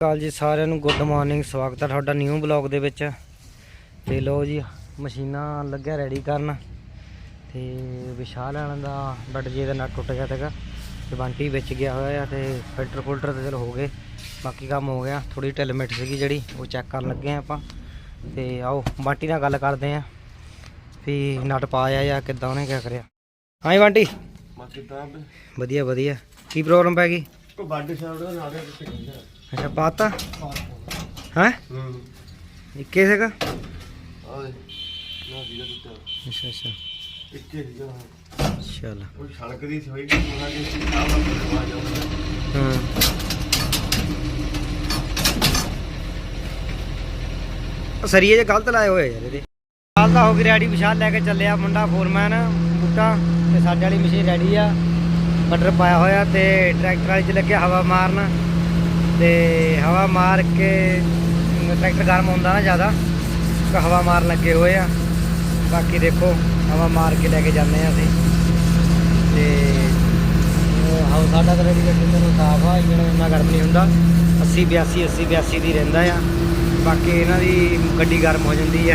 ਕਾਲ ਜੀ ਸਾਰਿਆਂ ਨੂੰ ਗੁੱਡ ਮਾਰਨਿੰਗ ਸਵਾਗਤ ਹੈ ਤੁਹਾਡਾ ਨਿਊ ਬਲੌਗ ਦੇ ਵਿੱਚ। ਤੇ ਲੋ ਜੀ ਮਸ਼ੀਨਾਂ ਲੱਗਿਆ ਰੈਡੀ ਕਰਨ। ਤੇ ਵਿਸ਼ਾਲ ਵਾਲਿਆਂ ਦਾ ਬਟ ਜੇ ਦਾ ਨਟ ਟੁੱਟ ਗਿਆ ਤੇਗਾ ਤੇ ਬੰਟੀ ਵਿੱਚ ਗਿਆ ਹੋਇਆ ਆ ਤੇ ਫਿਲਟਰ ਫੁਲਟਰ ਤੇ ਚਲ ਹੋ ਗਏ। ਬਾਕੀ ਕੰਮ ਹੋ ਗਿਆ ਥੋੜੀ ਢਿੱਲ ਮਿੱਟ ਸੀਗੀ ਜਿਹੜੀ ਉਹ ਚੈੱਕ ਕਰਨ ਲੱਗੇ ਆ ਆਪਾਂ। ਤੇ ਆਓ ਬੰਟੀ ਨਾਲ ਗੱਲ ਕਰਦੇ ਆ ਵੀ ਨਟ ਪਾਇਆ ਜਾਂ ਕਿੱਦਾਂ ਉਹਨੇ ਕਿਆ ਕਰਿਆ? ਹਾਂਜੀ ਬੰਟੀ। ਵਧੀਆ ਵਧੀਆ। ਕੀ ਪ੍ਰੋਬਲਮ ਪੈ ਗਈ? ਕੋ ਵੱਡ ਸ਼ਾਟ ਦਾ ਨਾਲੇ ਕਿੱਥੇ ਕਹਿੰਦਾ ਅੱਛਾ ਪਾਤਾ? ਚਲ। ਸੜਕ ਦੀ ਕਿ ਦੇ ਆਪ ਕਰਵਾ ਜਾਉਂਦਾ ਹਾਂ। ਸਰੀਏ ਜੇ ਗਲਤ ਲਾਏ ਹੋਏ ਯਾਰ ਇਹਦੇ। ਹਾਲ ਤਾਂ ਹੋ ਗਈ ਰੈਡੀ ਵਿਸ਼ਾਲ ਲੈ ਕੇ ਚੱਲਿਆ ਮੁੰਡਾ ਫੋਰਮੈਨ ਬੂਟਾ ਤੇ ਸਾਡੇ ਵਾਲੀ ਮਸ਼ੀਨ ਰੈਡੀ ਆ। ਬਟਰ ਪਾਇਆ ਹੋਇਆ ਤੇ ਟਰੈਕਟਰ ਵਾਲੀ ਚ ਲੱਗਿਆ ਹਵਾ ਮਾਰਨ। ਤੇ ਹਵਾ ਮਾਰ ਕੇ ਟਰੈਕਟਰ ਗਰਮ ਹੁੰਦਾ ਨਾ ਜ਼ਿਆਦਾ ਹਵਾ ਮਾਰਨ ਲੱਗੇ ਹੋਏ ਆ। ਬਾਕੀ ਦੇਖੋ, ਹਵਾ ਮਾਰ ਕੇ ਲੈ ਕੇ ਜਾਂਦੇ ਆ ਅਸੀਂ। ਤੇ ਉਹ ਹਾਉ ਸਾਡਾ ਤਾਂ ਰੈਡੀ ਕਰਦੇ ਨੂੰ ਸਾਫ਼ ਆ, ਇੰਜਣ ਇੰਨਾ ਗਰਮ ਨਹੀਂ ਹੁੰਦਾ। 80 82 80 82 ਦੀ ਰਹਿੰਦਾ ਆ। ਬਾਕੀ ਇਹਨਾਂ ਦੀ ਗੱਡੀ ਗਰਮ ਹੋ ਜਾਂਦੀ ਆ।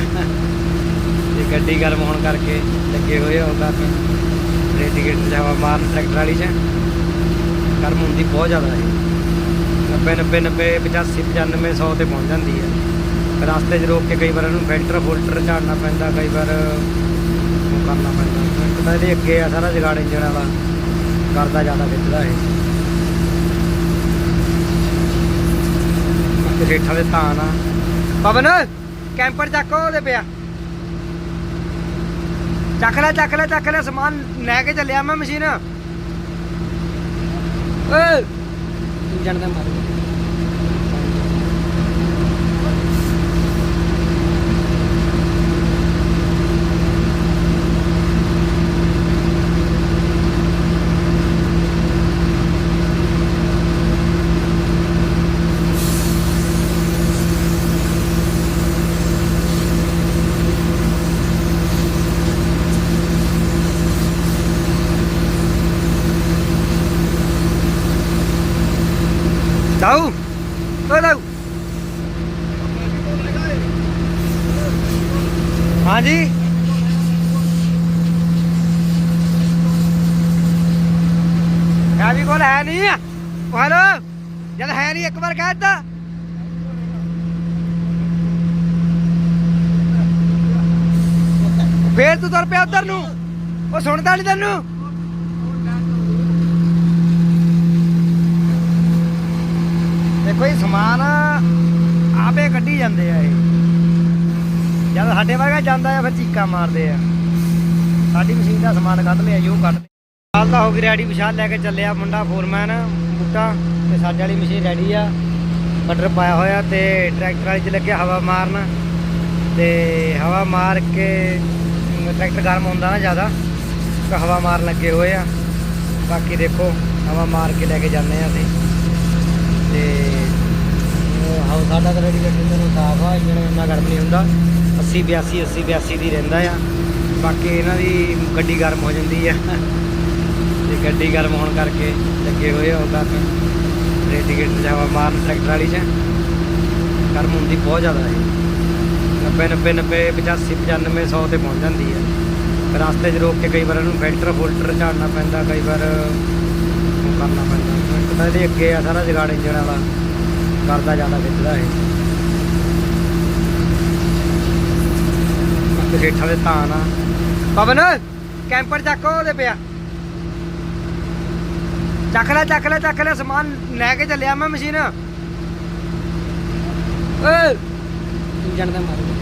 ਤੇ ਗੱਡੀ ਗਰਮ ਹੋਣ ਕਰਕੇ ਲੱਗੇ ਹੋਏ ਆ ਉਹਦਾ ਕਰਨ ਰੇਡੀਏਟਰ ਚ ਹਵਾ ਮਾਰਨ ਟਰੈਕਟਰ ਵਾਲੀ ਚ ਗਰਮ ਹੁੰਦੀ ਬਹੁਤ ਜ਼ਿਆਦਾ ਹੈ 90 90 90 85 95 100 ਤੇ ਪਹੁੰਚ ਜਾਂਦੀ ਹੈ। ਰਸਤੇ 'ਚ ਰੋਕ ਕੇ ਕਈ ਵਾਰ ਇਹਨੂੰ ਫਿਲਟਰ ਫੁਲਟਰ ਝਾੜਨਾ ਪੈਂਦਾ, ਕਈ ਵਾਰ ਕਰਨਾ ਪੈਂਦਾ। ਇੱਕ ਤਾਂ ਇਹਦੇ ਅੱਗੇ ਆ ਸਾਰਾ ਜਗਾੜ ਇੰਜਣ ਵਾਲਾ। ਕਰਦਾ ਜ਼ਿਆਦਾ ਖਿੱਚਦਾ ਇਹ। ਰੇਠਾਂ ਦੇ ਧਾਨ ਆ। ਪਵਨ, ਕੈਂਪਰ ਚੱਕ ਉਹਦੇ ਪਿਆ। ਚੱਕ ਲੈ ਚੱਕ ਲੈ ਚੱਕ ਲੈ, ਸਮਾਨ ਲੈ ਕੇ ਚੱਲਿਆ ਮੈਂ ਮਸ਼ੀਨ। ਓਏ! ਇੰਜਣ ਦਾ ਮਾਰ ਜਾਊ ਓ ਜਾਊ ਹਾਂਜੀ ਵੀ ਕੋਲ ਹੈ ਨਹੀਂ ਉਹ ਹੈਲੋ ਜਦ ਹੈ ਨਹੀਂ ਇੱਕ ਵਾਰ ਕਹਿ ਦਿੱਤਾ ਫੇਰ ਤੂੰ ਤੁਰ ਪਿਆ ਉਧਰ ਨੂੰ। ਉਹ ਸੁਣਦਾ ਨਹੀਂ ਤੈਨੂੰ। ਦੇਖੋ ਇਹ ਸਮਾਨ ਆਪੇ ਕੱਢੀ ਜਾਂਦੇ ਆ ਇਹ। ਜਦ ਸਾਡੇ ਵਰਗਾ ਜਾਂਦਾ ਆ, ਫਿਰ ਚੀਕਾਂ ਮਾਰਦੇ ਆ। ਸਾਡੀ ਮਸ਼ੀਨ ਦਾ ਸਮਾਨ ਕੱਢ ਲਿਆ ਜੋ ਕੱਢ ਹਾਲ ਤਾਂ ਹੋ ਗਈ ਰੈਡੀ ਵਿਸ਼ਾਲ ਲੈ ਕੇ ਚੱਲਿਆ, ਮੁੰਡਾ ਫੋਰਮੈਨ, ਬੂਟਾ ਤੇ ਸਾਡੇ ਵਾਲੀ ਮਸ਼ੀਨ ਰੈਡੀ ਆ। ਬਟਰ ਪਾਇਆ ਹੋਇਆ ਤੇ ਟਰੈਕਟਰ ਵਾਲੀ ਚ ਲੱਗਿਆ ਹਵਾ ਮਾਰਨ। ਤੇ ਹਵਾ ਮਾਰ ਕੇ ਟਰੈਕਟਰ ਗਰਮ ਹੁੰਦਾ ਨਾ ਜ਼ਿਆਦਾ, ਤਾਂ ਹਵਾ ਮਾਰਨ ਲੱਗੇ ਹੋਏ ਆ। ਬਾਕੀ ਦੇਖੋ, ਹਵਾ ਮਾਰ ਕੇ ਲੈ ਕੇ ਜਾਂਦੇ ਆ ਅਸੀਂ। ਤੇ ਉਹ ਹਾਉ ਸਾਡਾ ਤਾਂ ਰੈਡੀ ਕਰਦੇ ਨੂੰ ਸਾਫ਼ ਆ, ਇੰਜਣ ਇੰਨਾ ਗਰਮ ਨਹੀਂ ਹੁੰਦਾ। 80 82 80 82 ਦੀ ਰਹਿੰਦਾ ਆ। ਬਾਕੀ ਇਹਨਾਂ ਦੀ ਗੱਡੀ ਗਰਮ ਹੋ ਜਾਂਦੀ ਆ। ਤੇ ਗੱਡੀ ਗਰਮ ਹੋਣ ਕਰਕੇ ਲੱਗੇ ਹੋਏ ਆ ਉਹ ਕਰਨ ਚ ਹਵਾ ਮਾਰਨ ਟਰੈਕਟਰ ਵਾਲੀ ਚ। ਗਰਮ ਹੁੰਦੀ ਬਹੁਤ ਜ਼ਿਆਦਾ ਹੈ 90 90 90 85 95 100 ਤੇ ਪਹੁੰਚ ਜਾਂਦੀ ਹੈ। ਰਸਤੇ 'ਚ ਰੋਕ ਕੇ ਕਈ ਵਾਰ ਇਹਨੂੰ ਫਿਲਟਰ, ਫੁਲਟਰ ਝਾੜਨਾ ਪੈਂਦਾ, ਕਈ ਵਾਰ ਕਰਨਾ ਪੈਂਦਾ। ਇੱਕ ਇਹਦੇ ਅੱਗੇ ਆ ਸਾਰਾ ਜਗਾੜ ਇੰਜਣ ਵਾਲਾ ਕਰਦਾ ਜ਼ਿਆਦਾ ਖਿੱਚਦਾ ਇਹ। ਤੇ ਰੇਠਾਂ ਦੇ ਧਾਨ ਆ। ਪਵਨ, ਕੈਂਪਰ ਚੱਕੋ ਉਹਦੇ ਪਿਆ। ਚੱਕ ਲੈ ਚੱਕ ਲੈ ਚੱਕ ਲੈ, ਸਮਾਨ ਲੈ ਕੇ ਚੱਲਿਆ ਮੈਂ ਮਸ਼ੀਨ। ਓਏ! ਇੰਜਣ ਦਾ ਮਾਰ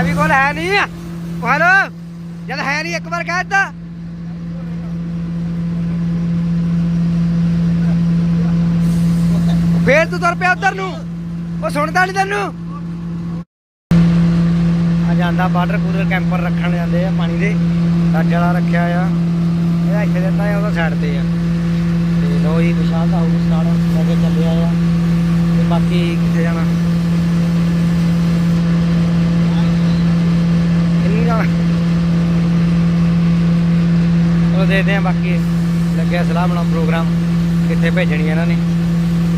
ਚਾਬੀ ਕੋਲ ਹੈ ਨਹੀਂ ਹੈਲੋ ਜਦ ਹੈ ਨਹੀਂ, ਇੱਕ ਵਾਰ ਕਹਿ ਦਿੱਤਾ। ਫੇਰ ਤੂੰ ਤੁਰ ਪਿਆ ਉਧਰ ਨੂੰ। ਉਹ ਸੁਣਦਾ ਨਹੀਂ ਤੈਨੂੰ। ਆ ਜਾਂਦਾ ਵਾਟਰ ਕੂਲਰ ਕੈਂਪਰ ਰੱਖਣ ਜਾਂਦੇ ਆ ਪਾਣੀ ਦੇ। ਰੱਜ ਵਾਲਾ ਰੱਖਿਆ ਆ। ਇਹ ਇੱਥੇ ਦਿੱਤਾ ਆ ਉਹਦਾ ਸਾਈਡ ਤੇ ਆ। ਤੇ ਲੋ ਜੀ ਵਿਸ਼ਾਲ ਦਾ ਹਾਊਸ ਸਟਾਰਟ ਲੈ ਕੇ ਚੱਲਿਆ ਆ। ਤੇ ਬਾਕੀ ਕਿੱਥੇ ਜਾਣਾ ਕਿੰਨੀ ਜਾਣਾ ਉਹ ਦੇਖਦੇ ਆ ਬਾਕੀ ਲੱਗਿਆ ਸਲਾਹ ਬਣਾ ਪ੍ਰੋਗਰਾਮ ਕਿੱਥੇ ਭੇਜਣੀ ਇਹਨਾਂ ਨੇ।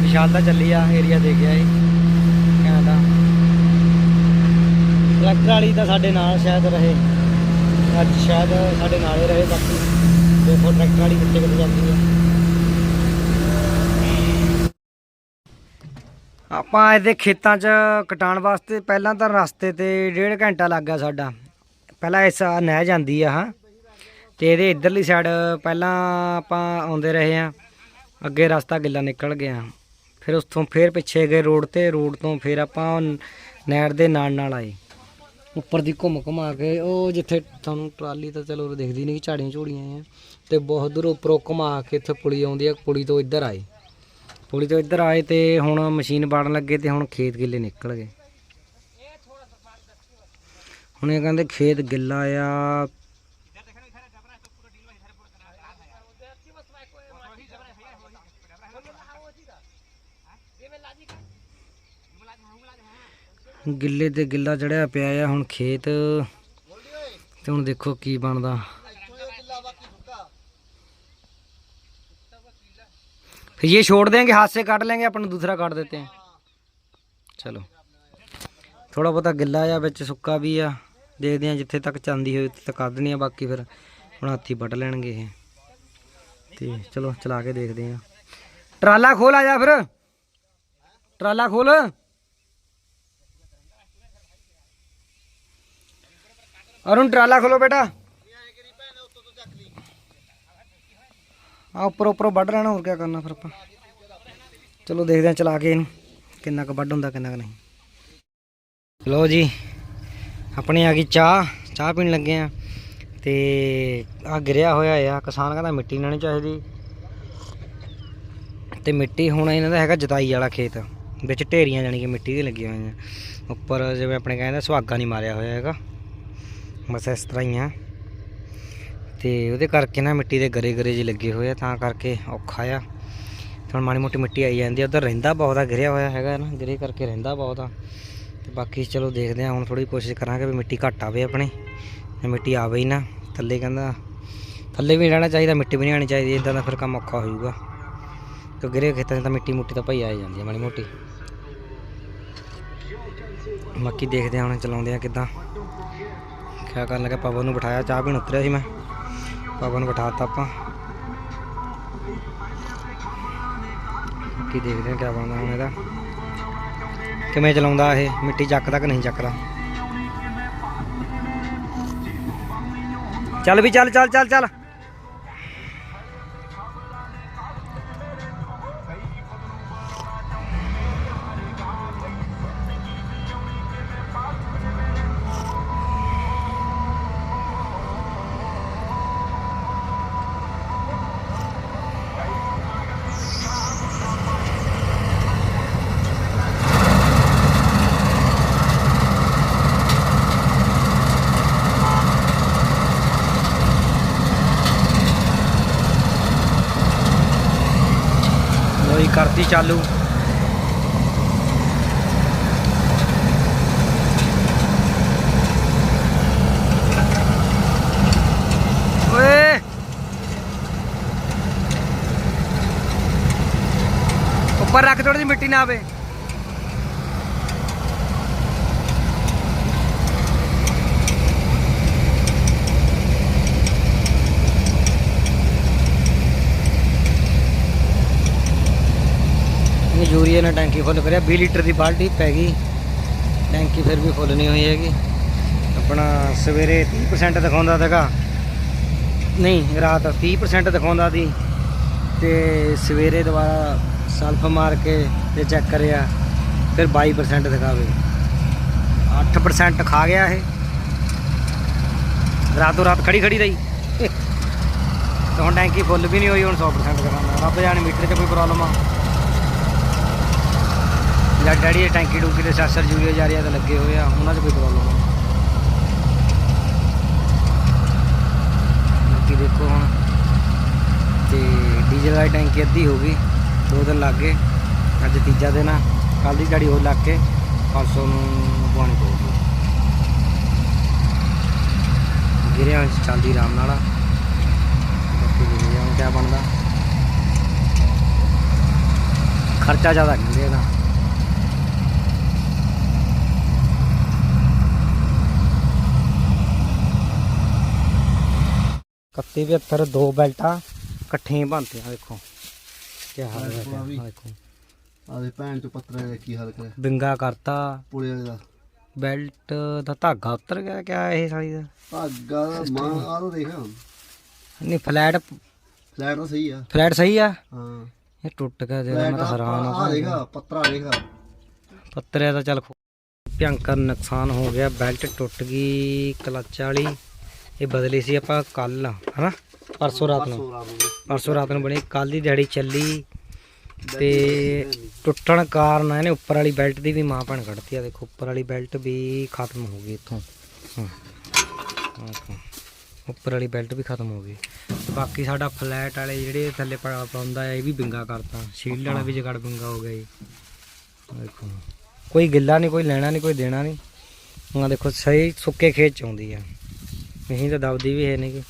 ਵਿਸ਼ਾਲ ਤਾਂ ਚੱਲੀ ਆ ਏਰੀਆ ਦੇ ਗਿਆ ਏ ਕਹਿੰਦਾ ਟਰੈਕਟਰ ਵਾਲੀ ਤਾਂ ਸਾਡੇ ਨਾਲ ਸ਼ਾਇਦ ਰਹੇ। ਅੱਜ ਸ਼ਾਇਦ ਸਾਡੇ ਨਾਲ ਹੀ ਰਹੇ, ਬਾਕੀ ਦੇਖੋ ਟਰੈਕਟਰ ਵਾਲੀ ਕਿੱਥੇ ਕਿੱਥੇ ਜਾਂਦੀ ਹੈ ਆਪਾਂ ਇਹਦੇ ਖੇਤਾਂ 'ਚ ਕਟਾਣ ਵਾਸਤੇ ਪਹਿਲਾਂ ਤਾਂ ਰਸਤੇ ਤੇ ਡੇਢ ਘੰਟਾ ਲੱਗ ਗਿਆ ਸਾਡਾ। ਪਹਿਲਾਂ ਇਸ ਨਹਿ ਜਾਂਦੀ ਆ, ਹਾਂ। ਤੇ ਇਹਦੇ ਇਧਰਲੀ ਸਾਈਡ ਪਹਿਲਾਂ ਆਪਾਂ ਆਉਂਦੇ ਰਹੇ ਆ ਅੱਗੇ ਰਸਤਾ ਗਿੱਲਾ ਨਿਕਲ ਗਿਆ। ਫਿਰ ਉਸ ਤੋਂ ਫਿਰ ਪਿੱਛੇ ਗਏ ਰੋਡ ਤੇ ਰੋਡ ਤੋਂ ਫਿਰ ਆਪਾਂ ਨਹਿਰ ਦੇ ਨਾਲ ਨਾਲ ਆਏ। ਉੱਪਰ ਦੀ ਘੁੰਮ ਘੁਮਾ ਕੇ, ਉਹ ਜਿੱਥੇ ਤੁਹਾਨੂੰ ਟਰਾਲੀ ਤਾਂ ਚਲੋ ਉਰੇ ਦਿਖਦੀ ਨਹੀਂ ਝਾੜੀਆਂ ਝੋੜੀਆਂ ਆ ਤੇ ਬਹੁਤ ਦੂਰ ਉੱਪਰੋਂ ਘੁਮਾ ਕੇ ਇੱਥੇ ਪੁਲੀ ਆਉਂਦੀ ਆ, ਪੁਲੀ ਤੋਂ ਇੱਧਰ ਆਏ। ਪੁਲੀ ਤੋਂ ਇੱਧਰ ਆਏ ਤੇ ਹੁਣ ਮਸ਼ੀਨ ਬਾੜਨ ਲੱਗੇ ਤੇ ਹੁਣ ਖੇਤ ਗਿੱਲੇ ਨਿਕਲ ਗਏ। ਹੁਣ ਇਹ ਕਹਿੰਦੇ ਖੇਤ ਗਿੱਲਾ ਆ ਗਿੱਲੇ ਤੇ ਗਿੱਲਾ ਚੜਿਆ ਪਿਆ ਆ ਹੁਣ ਖੇਤ ਤੇ ਹੁਣ ਦੇਖੋ ਕੀ ਬਣਦਾ फिर ये छोड़ देंगे हाथ से काट लेंगे अपन दूसरा काट देते हैं ਚਲੋ ਥੋੜਾ ਬਹੁਤਾ ਗਿੱਲਾ ਆ ਵਿੱਚ ਸੁੱਕਾ ਵੀ ਆ ਦੇਖਦੇ ਆ ਜਿੱਥੇ ਤੱਕ ਚਾਂਦੀ ਹੋਏ ਉੱਥੇ ਤੱਕ ਕੱਢ ਦੇਣੀ ਆ ਬਾਕੀ ਫਿਰ ਹੁਣ ਹੱਥੀ ਵੱਢ ਲੈਣਗੇ ਇਹ ਤੇ ਚਲੋ ਚਲਾ ਕੇ ਦੇਖਦੇ ਆ ਟਰਾਲਾ ਖੋਲ ਆ ਜਾ ਫਿਰ ਟਰਾਲਾ ਅਰੁਣ, ਟਰਾਲਾ ਖੋਲੋ ਬੇਟਾ। ਆ ਉੱਪਰ ਉੱਪਰੋਂ ਵੱਢ ਲੈਣਾ, ਹੋਰ ਕੀ ਕਰਨਾ ਫਿਰ ਆਪਾਂ। ਚਲੋ ਦੇਖਦੇ ਆ ਚਲਾ ਕੇ ਇਹਨੂੰ, ਕਿੰਨਾ ਕੁ ਵੱਢ ਹੁੰਦਾ, ਕਿੰਨਾ ਕੁ ਨਹੀਂ। ਲੋ ਜੀ, ਆਪਣੀ ਆ ਗਈ ਚਾਹ ਚਾਹ ਪੀਣ ਲੱਗੇ ਆ ਤੇ ਆ ਗਿਰਿਆ ਹੋਇਆ ਆ, ਕਿਸਾਨ ਕਹਿੰਦਾ ਮਿੱਟੀ ਲੈਣੀ ਚਾਹੀਦੀ। ਤੇ ਮਿੱਟੀ ਹੁਣ ਇਹਨਾਂ ਦਾ ਹੈਗਾ ਜਤਾਈ ਵਾਲਾ ਖੇਤ, ਵਿੱਚ ਢੇਰੀਆਂ ਜਾਣੀ ਕਿ ਮਿੱਟੀ ਦੇ ਲੱਗੀਆਂ ਹੋਈਆਂ। ਉੱਪਰ ਜਿਵੇਂ ਆਪਣੇ ਕਹਿੰਦੇ ਸੁਹਾਗਾ ਨਹੀਂ ਮਾਰਿਆ ਹੋਇਆ ਹੈਗਾ। ਬਸ ਇਸ ਤਰ੍ਹਾਂ ਹੀ ਆ। ਤੇ ਉਹਦੇ ਕਰਕੇ ਨਾ ਮਿੱਟੀ ਦੇ ਗਰੇ ਗਰੇ ਜਿਹੇ ਲੱਗੇ ਹੋਏ ਆ, ਤਾਂ ਕਰਕੇ ਔਖਾ ਆ। ਹੁਣ ਮਾੜੀ ਮੋਟੀ ਮਿੱਟੀ ਆਈ ਜਾਂਦੀ ਆ, ਉਧਰ ਰਹਿੰਦਾ ਬਹੁਤ ਆ, ਗਿਰਿਆ ਹੋਇਆ ਹੈਗਾ ਨਾ, ਗਿਰੇ ਕਰਕੇ ਰਹਿੰਦਾ ਬਹੁਤ ਆ। ਤੇ ਬਾਕੀ ਚਲੋ ਦੇਖਦੇ ਆ, ਹੁਣ ਥੋੜੀ ਕੋਸ਼ਿਸ਼ ਕਰਾਂਗੇ ਵੀ ਮਿੱਟੀ ਘੱਟ ਆਵੇ ਆਪਣੇ ਮਿੱਟੀ ਆਵੇ ਹੀ ਨਾ। ਥੱਲੇ ਕਹਿੰਦਾ, ਥੱਲੇ ਵੀ ਨਹੀਂ ਰਹਿਣਾ ਚਾਹੀਦਾ, ਮਿੱਟੀ ਵੀ ਨਹੀਂ ਆਣੀ ਚਾਹੀਦੀ ਇਦਾਂ ਦਾ ਫਿਰ ਕੰਮ ਔਖਾ ਹੋ ਜਾਊਗਾ। ਤੇ ਗਿਰੇ ਖੇਤਾਂ 'ਚ ਤਾਂ ਮਿੱਟੀ ਮੁੱਟੀ ਤਾਂ ਭਈ ਆ ਹੀ ਜਾਂਦੀ ਆ ਮਾੜੀ ਮੋਟੀ। ਬਾਕੀ ਦੇਖਦੇ ਆ ਹੁਣ ਚਲਾਉਂਦੇ ਆ ਕਿੱਦਾਂ। ਕਿਆ ਕਰਨ ਲੱਗਾ, ਪਵਨ ਨੂੰ ਬਿਠਾਇਆ, ਚਾਹ ਪੀਣ ਉਤਰਿਆ ਸੀ ਮੈਂ। ਪਵਨ ਨੂੰ ਬਿਠਾਤਾ ਆਪਾਂ। ਕੀ ਦੇਖਦੇ ਹਾਂ ਕਿਆ ਬਣਦਾ ਹੁਣ ਇਹਦਾ। ਕਿਵੇਂ ਚਲਾਉਂਦਾ ਇਹ, ਮਿੱਟੀ ਚੱਕਦਾ ਕਿ ਨਹੀਂ ਚੱਕਦਾ? ਚੱਲ ਵੀ, ਚੱਲ ਚੱਲ ਚੱਲ ਚੱਲ। ਚਾਲੂ। ਓਏ। ਉੱਪਰ ਰੱਖ ਥੋੜੀ ਜਿਹੀ ਮਿੱਟੀ ਨਾ ਆਵੇ। ਯੂਰੀਆ ਨਾਲ ਟੈਂਕੀ ਫੁੱਲ ਕਰਿਆ 20 ਲੀਟਰ ਦੀ ਬਾਲਟੀ ਪੈ ਗਈ। ਟੈਂਕੀ ਫਿਰ ਵੀ ਫੁੱਲ ਨਹੀਂ ਹੋਈ ਹੈਗੀ। ਆਪਣਾ ਸਵੇਰੇ 30% ਦਿਖਾਉਂਦਾ ਸੀਗਾ। ਨਹੀਂ, ਰਾਤ 30% ਦਿਖਾਉਂਦਾ ਸੀ ਤੇ ਸਵੇਰੇ ਦੁਬਾਰਾ ਸਲਫ ਮਾਰ ਕੇ ਤੇ ਚੈੱਕ ਕਰਿਆ, ਫਿਰ 22% ਦਿਖਾਵੇ। 8 60% ਖਾ ਗਿਆ ਇਹ। ਰਾਤੋਂ ਰਾਤ ਖੜੀ ਖੜੀ ਰਹੀ। ਤਾਂ ਹੁਣ ਟੈਂਕੀ ਫੁੱਲ ਵੀ ਨਹੀਂ ਹੋਈ, ਹੁਣ 100% ਕਰਾਂਗਾ ਰੱਬ ਜਾਣੇ ਮੀਟਰ 'ਚ ਕੋਈ ਪ੍ਰੋਬਲਮ ਆ। ਜਾਂ ਡੈਡੀ ਇਹ ਟੈਂਕੀ ਡੂਕੀ ਦੇ ਸੈਂਸਰ ਜੂਰੀਆ ਜਾਰੀਆ ਤੇ ਲੱਗੇ ਹੋਏ ਆ, ਉਹਨਾਂ 'ਚ ਕੋਈ ਪ੍ਰੋਬਲਮ ਆ ਬਾਕੀ ਦੇਖੋ ਹੁਣ, ਤੇ ਡੀਜ਼ਲ ਵਾਲੀ ਟੈਂਕੀ ਅੱਧੀ ਹੋ ਗਈ, ਦੋ ਦਿਨ ਲੱਗ ਗਏ, ਅੱਜ ਤੀਜਾ ਦਿਨ ਆ ਕੱਲ ਦੀ ਗਾੜੀ ਹੋਰ ਲੱਗ ਕੇ 500 ਨੂੰ ਪਾਣੀ ਪਊਗੀ। ਗਿਰਿਆ ਚੱਲਦੀ ਆਰਾਮ ਨਾਲ ਆ। ਬਾਕੀ ਦੇਖਦੇ ਹਾਂ ਕਿਆ ਬਣਦਾ। ਖਰਚਾ ਜ਼ਿਆਦਾ ਕਹਿੰਦੇ ਇਹਦਾ। ਕੱਤੀ 75 ਦੋ ਬੈਲਟਾਂ ਇਕੱਠੀਆਂ ਬਣਤੀਆਂ ਦੇਖੋ ਕੀ ਹਾਲ ਹੈ ਆਹ ਦੇਖੋ ਆਦੇ ਭੈਣ ਚ ਪੱਤਰਾਂ ਦਾ ਕੀ ਹਾਲ ਕਰਿਆ। ਬਿੰਗਾ ਕਰਤਾ। ਪੁਲੇ ਵਾਲੇ ਦਾ। ਬੈਲਟ ਦਾ ਧਾਗਾ ਉਤਰ ਗਿਆ ਕਿਆ ਇਹ ਸਾਲੀ ਦਾ? ਧਾਗਾ ਦਾ ਮਾਂ ਆ ਤਾਂ ਦੇਖ। ਨਹੀਂ ਫਲੈਟ ਫਲੈਟ ਤਾਂ ਸਹੀ ਆ। ਫਲੈਟ ਸਹੀ ਆ? ਹਾਂ। ਇਹ ਟੁੱਟ ਗਿਆ ਜਿਹੜਾ ਮੈਂ ਤਾਂ ਹੈਰਾਨ ਆ ਦੇਖਾ ਪੱਤਰਾ ਦੇਖਾ। ਪੱਤਰਿਆ ਤਾਂ ਚੱਲ ਭਿਅੰਕਰ ਨੁਕਸਾਨ ਹੋ ਗਿਆ ਬੈਲਟ ਟੁੱਟ ਗਈ ਕਲੱਚ ਵਾਲੀ। ਇਹ ਬਦਲੀ ਸੀ ਆਪਾਂ ਕੱਲ ਹਨਾ? ਪਰਸੋਂ ਰਾਤ ਨੂੰ। ਪਰਸੋਂ ਰਾਤ ਨੂੰ। ਬਣੀ ਕੱਲ ਦੀ ਦਿਹਾੜੀ ਚੱਲੀ ਤੇ ਟੁੱਟਣ ਕਾਰਨ ਇਹਨੇ ਉੱਪਰ ਵਾਲੀ ਬੈਲਟ ਦੀ ਵੀ ਮਾਂ ਭੈਣ ਕੱਢਤੀ ਆ ਦੇਖੋ ਉੱਪਰ ਵਾਲੀ ਬੈਲਟ ਵੀ ਖਤਮ ਹੋ ਗਈ ਇੱਥੋਂ। ਉੱਪਰ ਵਾਲੀ ਬੈਲਟ ਵੀ ਖਤਮ ਹੋ ਗਈ। ਬਾਕੀ ਸਾਡਾ ਫਲੈਟ ਵਾਲੇ ਜਿਹੜੇ ਥੱਲੇ ਪਾਉਂਦਾ ਇਹ ਵੀ ਬਿੰਗਾ ਕਰਤਾ। ਸ਼ੀਲਡ ਵਾਲਾ ਵੀ ਜਗੜ ਬਿੰਗਾ ਹੋ ਗਿਆ ਜੀ। ਦੇਖੋ। ਕੋਈ ਗਿੱਲਾ ਨਹੀਂ ਕੋਈ ਲੈਣਾ ਨਹੀਂ ਕੋਈ ਦੇਣਾ ਨਹੀਂ। ਆਹ ਦੇਖੋ ਸਹੀ ਸੁੱਕੇ ਖੇਤ ਚ ਆਉਂਦੀ ਆ। ਨਹੀਂ ਤਾਂ ਦਬਦੀ ਵੀ ਹੈ ਨਹੀਂ ਕਿ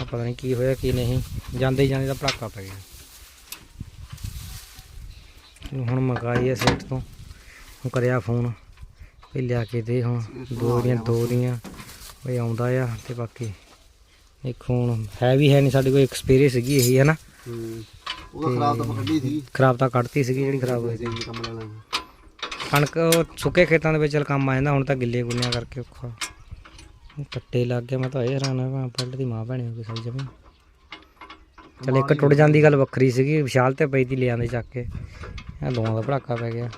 ਆਹ ਪਤਾ ਨਹੀਂ ਕੀ ਹੋਇਆ ਕੀ ਨਹੀਂ। ਜਾਂਦੇ ਜਾਂਦੇ ਦਾ ਭੜਾਕਾ ਪੈ ਗਿਆ। ਇਹਨੂੰ ਹੁਣ ਮੰਗਾਈ ਐ ਸੇਠ ਤੋਂ। ਹੁਣ ਕਰਿਆ ਫੋਨ। ਵੀ ਲਿਆ ਕੇ ਦੇ ਹੁਣ। ਦੋ ਦੀਆਂ ਦੋ ਦੀਆਂ। ਵੀ ਆਉਂਦਾ ਆ ਤੇ ਬਾਕੀ ਇੱਕ ਹੁਣ ਹੈ ਵੀ ਹੈ ਨਹੀਂ ਸਾਡੇ ਕੋਲ ਐਕਸਪੀਰੀਅੰਸ ਸੀਗੀ ਇਹੀ ਹੈ। ਨਾ ਉਹ ਖਰਾਬ ਤਾਂ ਪਕੜੀ ਸੀ। ਖਰਾਬ ਤਾਂ ਕੱਢਤੀ ਸੀਗੀ ਜਿਹੜੀ ਖਰਾਬ ਹੋਈ ਸੀ। ਤੇ ਕਣਕ ਸੁੱਕੇ ਖੇਤਾਂ ਦੇ ਵਿੱਚ ਚੱਲ ਕੰਮ ਆ ਜਾਂਦਾ ਹੁਣ ਤਾਂ ਗਿੱਲੇ ਗੁੰਨਿਆਂ ਕਰਕੇ ਔਖਾ। ਕੱਟੇ ਲੱਗ ਗਿਆ ਮੈਂ ਤਾਂ ਇਹ ਹੈਰਾਨ ਆ ਪਲਟ ਦੀ ਮਾਂ ਭੈਣੀ ਹੋ ਗਈ ਸਾਰੀ ਜਮੀ। ਚਲ ਇੱਕ ਟੁੱਟ ਜਾਂਦੀ ਗੱਲ ਵੱਖਰੀ ਸੀਗੀ ਵਿਸ਼ਾਲ ਤੇ ਪਈ ਤੀ ਲਿਆਂਦੇ ਚੱਕ ਕੇ। ਇਹ ਦੋਵਾਂ ਦਾ ਭੜਾਕਾ ਪੈ ਗਿਆ।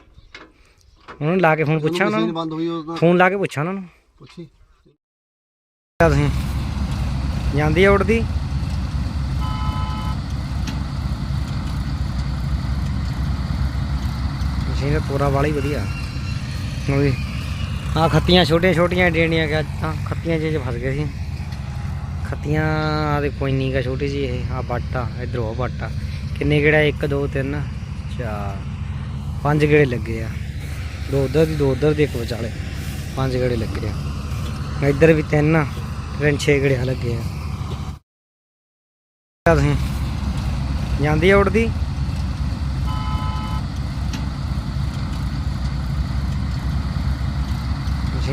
ਉਹਨੂੰ ਲਾ ਕੇ ਫੋਨ ਪੁੱਛਿਆ ਉਹਨਾਂ ਨੂੰ? ਬੰਦ ਹੋਈ ਫੋਨ ਲਾ ਕੇ ਪੁੱਛਿਆ ਉਹਨਾਂ ਨੂੰ? ਪੁੱਛੀ। ਕਿਆ ਤੁਸੀਂ ਜਾਂਦੀ ਆ ਉੱਡਦੀ। ਮਸ਼ੀਨ ਦਾ ਪੂਰਾ ਵਾਲਾ ਹੀ ਵਧੀਆ। ਉਹਦੀ ਆ ਖੱਤੀਆਂ ਛੋਟੀਆਂ ਛੋਟੀਆਂ ਡੇਣੀਆਂ ਕਿ ਅੱਜ ਤਾਂ ਖੱਤੀਆਂ ਜਿਹੇ 'ਚ ਫਸ ਗਏ ਸੀ। ਖੱਤੀਆਂ ਆ ਦੇ ਕੋਈ ਨਹੀਂ ਗਾ ਛੋਟੀ ਜੀ ਇਹ ਆ ਬਾਟਾ, ਇਧਰ ਉਹ ਬਾਟਾ। ਕਿੰਨੇ ਗੇੜਾ? 1 2 3 4 ਪੰਜ ਗੇੜੇ ਲੱਗੇ ਆ। ਦੋ ਉਧਰ ਦੀ, ਦੋ ਉਧਰ ਦੀ, ਇੱਕ ਵਿਚਾਲੇ। ਪੰਜ ਗੇੜੇ ਲੱਗੇ ਆ। ਇੱਧਰ ਵੀ ਤਿੰਨ ਆ ਤਿੰਨ, ਛੇ ਗੇੜੇ ਲੱਗੇ ਆ। ਤੁਸੀਂ ਜਾਂਦੀ ਆ ਉੱਡਦੀ?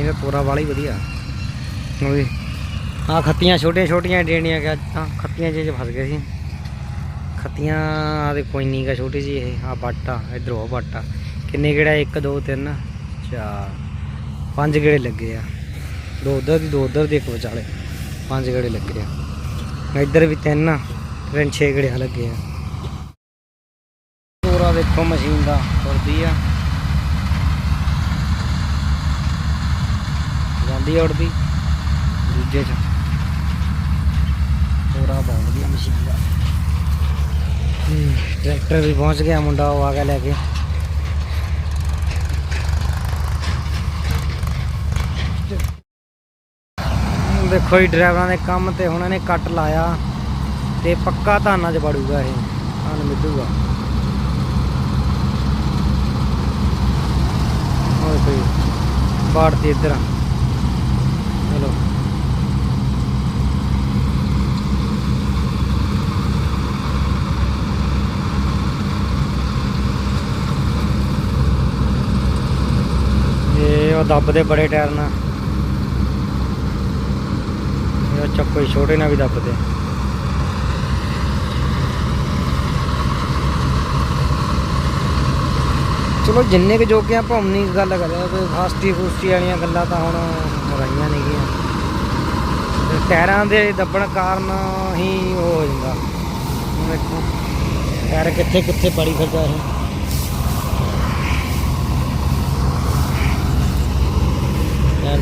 ਮਸ਼ੀਨ ਦਾ ਵਾਲਾ ਹੀ ਵਧੀਆ। ਉਹਦੀ ਆ ਖੱਤੀਆਂ ਛੋਟੀਆਂ ਛੋਟੀਆਂ ਡੇਣੀਆਂ ਕਿ ਤਾਂ ਖੱਤੀਆਂ ਜਿਹੇ ਫਸ ਗਏ ਸੀ। ਖੱਤੀਆਂ ਆ ਦੇ ਕੋਈ ਨਹੀਂ ਗਾ ਛੋਟੀ ਜੀ ਇਹ ਆ ਬਾਟਾ, ਇਧਰ ਉਹ ਬਾਟਾ। ਕਿੰਨੇ ਗੇੜਾ 1 2 3 4 ਪੰਜ ਗੇੜੇ ਲੱਗੇ ਆ। ਦੋ ਉਧਰ ਦੀ, ਦੋ ਉਧਰ ਦੀ, ਇੱਕ ਵਿਚਾਲੇ। ਪੰਜ ਗੇੜੇ ਲੱਗੇ ਆ। ਇੱਧਰ ਵੀ ਤਿੰਨ ਆ ਤਿੰਨ, ਛੇ ਗੇੜੇ ਲੱਗੇ ਆ। ਪੂਰਾ ਦੇਖੋ ਮਸ਼ੀਨ ਦਾ ਤੁਰਦੀ ਆ। ਜਾਂਦੀ ਉੜਦੀ ਦੂਜੇ ਚ। ਪੂਰਾ ਬਹੁਤ ਵਧੀਆ ਮਸ਼ੀਨ ਦਾ ਟਰੈਕਟਰ ਵੀ ਪਹੁੰਚ ਗਿਆ ਮੁੰਡਾ, ਉਹ ਆ ਗਿਆ ਲੈ ਕੇ। ਦੇਖੋ ਜੀ, ਡਰਾਈਵਰਾਂ ਦੇ ਕੰਮ ਤੇ ਹੁਣ ਇਹਨੇ ਕੱਟ ਲਾਇਆ ਤੇ ਪੱਕਾ ਧਾਨਾਂ 'ਚ ਵੜੂਗਾ ਇਹ। ਧਾਨ ਮਿੱਧੂਗਾ ਹੋਰ ਕੋਈ। ਬਾੜ ਤੇ ਇੱਧਰ ਚਲੋ ਇਹ ਉਹ ਦੱਬਦੇ ਬੜੇ ਟਾਇਰ ਨਾਲ। ਇਹ ਚੱਕੋ ਛੋਟੇ ਨਾਲ ਵੀ ਦੱਬਦੇ। ਚਲੋ ਜਿੰਨੇ ਕੁ ਜੋਗੇ ਆਪਾਂ, ਉਨੀ ਗੱਲ ਕਰਿਆ ਕੋਈ ਫਾਸਟੀ ਫੂਸਟੀ ਵਾਲੀਆਂ ਗੱਲਾਂ ਤਾਂ ਹੁਣ ਰਹੀਆਂ ਨਹੀਂ ਗੀਆਂ। ਤੇ ਟਾਇਰਾਂ ਦੇ ਦੱਬਣ ਕਾਰਨ ਹੀ ਉਹ ਹੋ ਜਾਂਦਾ। ਹੁਣ ਦੇਖੋ ਟਾਇਰ ਕਿੱਥੇ ਕਿੱਥੇ ਪੜੀ ਫਿਰਦਾ ਇਹ।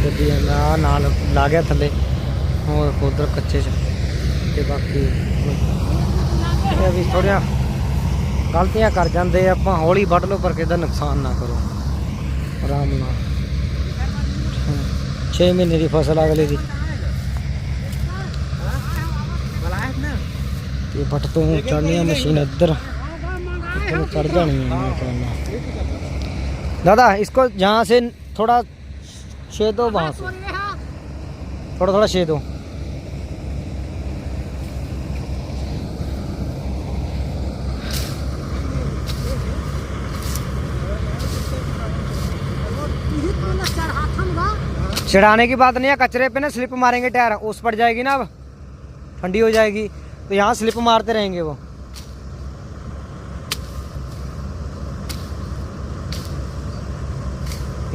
ਗੱਡੀ ਜਾਂਦਾ ਆਹ ਨਾਲ ਲਾ ਗਿਆ ਥੱਲੇ ਹੋਰ ਉਧਰ ਕੱਚੇ ਚ ਤੇ ਬਾਕੀ ਇਹ ਵੀ ਥੋੜੀਆਂ ਗਲਤੀਆਂ ਕਰ ਜਾਂਦੇ ਆ, ਆਪਾਂ ਹੌਲੀ ਵੱਢ ਲਓ ਪਰ ਕਿਸੇ ਦਾ ਨੁਕਸਾਨ ਨਾ ਕਰੋ ਆਰਾਮ ਨਾਲ 6 ਮਹੀਨੇ ਦੀ ਫਸਲ ਅਗਲੇ ਦੀ ਤੇ ਬੱਟ ਤੋਂ ਚੜਨੀ ਆ ਮਸ਼ੀਨ ਇੱਧਰ ਇੱਧਰ ਚੜ ਜਾਣੀ है मैं कहना दादा इसको जहाँ से थोड़ा छेद दो वहाँ से। थोड़ा थोड़ा छेद दो। चढ़ाने की बात नहीं है, कचरे पे ना स्लिप मारेंगे टायर। उस पड़ जाएगी ना अब। ठंडी हो जाएगी। तो यहाँ स्लिप मारते रहेंगे वो।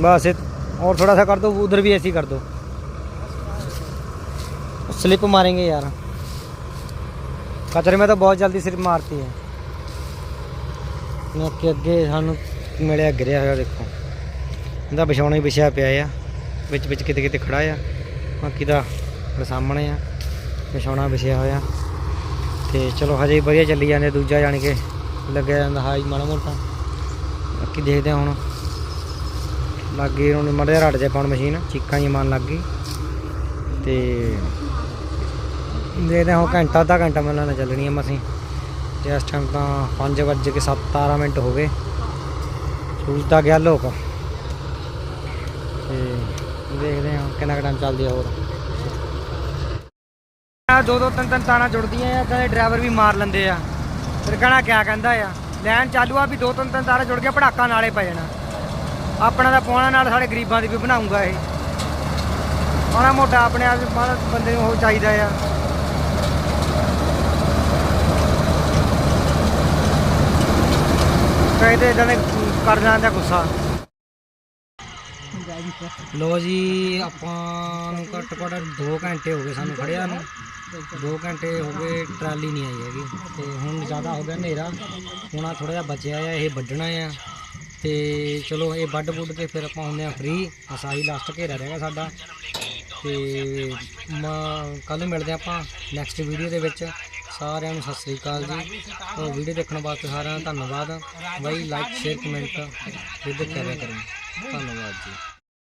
बस इत- और थोड़ा सा कर दो उधर भी ऐसे ही कर दो स्लिप मारेंगे यार कचरे में तो बहुत जल्दी स्लिप मारती है ਮੈਂ ਅੱਗੇ ਅੱਗੇ ਸਾਨੂੰ ਮਿਲਿਆ ਗਿਰਿਆ ਹੋਇਆ ਦੇਖੋ ਇਹਦਾ ਵਿਛਾਉਣਾ ਹੀ ਵਿਛਿਆ ਪਿਆ ਆ ਵਿੱਚ ਵਿੱਚ ਕਿਤੇ ਕਿਤੇ ਖੜਾ ਆ ਬਾਕੀ ਦਾ ਆਪਣੇ ਸਾਹਮਣੇ ਆ ਵਿਛਾਉਣਾ ਵਿਛਿਆ ਹੋਇਆ ਤੇ ਚਲੋ ਹਜੇ ਵਧੀਆ ਚੱਲੀ ਜਾਂਦੇ ਦੂਜਾ ਜਾਣ ਕੇ ਲੱਗਿਆ ਜਾਂਦਾ ਹਾਈ ਮਾੜਾ ਮੋਟਾ ਬਾਕੀ ਦੇਖਦੇ ਹਾਂ ਹੁਣ ਲੱਗੇ ਹੁਣ ਮੜਿਆ ਰੜ ਜਾ ਪਾਉਣ ਮਸ਼ੀਨ, ਚੀਕਾਂ ਹੀ ਮਾਰਨ ਲੱਗ ਗਈ। ਤੇ ਦੇਖਦੇ ਹਾਂ ਹੁਣ ਘੰਟਾ, ਅੱਧਾ ਘੰਟਾ ਮੈਨੂੰ ਲੱਗਦਾ ਚੱਲਣੀ ਆ ਮਸੀਂ ਤੇ ਇਸ ਟਾਈਮ ਤਾਂ 5 ਵਜੇ ਕੇ 17 ਮਿੰਟ ਹੋ ਗਏ। ਸੂਰਜ ਤਾਂ ਗਿਆ ਲੋਕ। ਤੇ ਦੇਖਦੇ ਹਾਂ ਕਿੰਨਾ ਕੁ ਟਾਈਮ ਚੱਲਦੀ ਆ ਹੋਰ। ਆ ਦੋ ਦੋ ਤਿੰਨ ਤਿੰਨ ਤਾਰਾਂ ਜੁੜਦੀਆਂ ਆ, ਕਹਿੰਦੇ ਡਰਾਈਵਰ ਵੀ ਮਾਰ ਲੈਂਦੇ ਆ। ਫਿਰ ਕਹਣਾ ਕਿਆ ਕਹਿੰਦਾ ਆ? ਲੈਣ ਚਾਲੂ ਆ ਵੀ ਦੋ ਤਿੰਨ ਤਿੰਨ ਤਾਰਾਂ ਜੁੜ ਗਿਆ ਪੜਾਕਾ ਨਾਲੇ ਪੈ ਜਾਣਾ। ਆਪਣਾ ਤਾਂ ਪਾਉਣਾ ਨਾਲ ਸਾਡੇ ਗਰੀਬਾਂ ਦੀ ਵੀ ਬਣਾਉਂਗਾ ਇਹ। ਮਾੜਾ ਮੋਟਾ ਆਪਣੇ ਆਪ ਬੰਦੇ ਨੂੰ ਉਹ ਚਾਹੀਦਾ ਆ। ਕਹਿੰਦੇ ਇਦਾਂ ਦੇ ਕਰ ਜਾਂਦਾ ਗੁੱਸਾ। ਲੋ ਜੀ, ਆਪਾਂ ਨੂੰ ਘੱਟ ਘੱਟ 2 ਘੰਟੇ ਹੋ ਗਏ ਸਾਨੂੰ ਖੜਿਆ ਨੂੰ। 2 ਘੰਟੇ ਹੋ ਗਏ ਟਰਾਲੀ ਨਹੀਂ ਆਈ ਹੈਗੀ। ਤੇ ਹੁਣ ਜ਼ਿਆਦਾ ਹੋ ਗਿਆ ਹਨੇਰਾ। ਹੁਣ ਆ ਥੋੜਾ ਜਿਹਾ ਬਚਿਆ ਆ, ਇਹ ਵੱਢਣਾ ਆ। ਤੇ ਚਲੋ ਇਹ ਵੱਡ ਵੁੱਢ ਕੇ ਫਿਰ ਆਪਾਂ ਹੁੰਦੇ ਆ ਫ੍ਰੀ ਅਸਾਈ ਲਾਸਟ ਘੇਰਾ ਰਹੇਗਾ ਸਾਡਾ। ਤੇ ਕੱਲ ਮਿਲਦੇ ਹਾਂ ਆਪਾਂ ਨੈਕਸਟ ਵੀਡੀਓ ਦੇ ਵਿੱਚ। ਸਾਰਿਆਂ ਨੂੰ ਸਤਿ ਸ੍ਰੀ ਅਕਾਲ ਜੀ। ਉਹ ਵੀਡੀਓ ਦੇਖਣ ਵਾਸਤੇ ਸਾਰਿਆਂ ਦਾ ਧੰਨਵਾਦ। ਬਾਈ ਲਾਈਕ ਸ਼ੇਅਰ ਕਮੈਂਟ ਵੀ ਦੇਖਿਆ ਕਰਿਓ ਧੰਨਵਾਦ ਜੀ।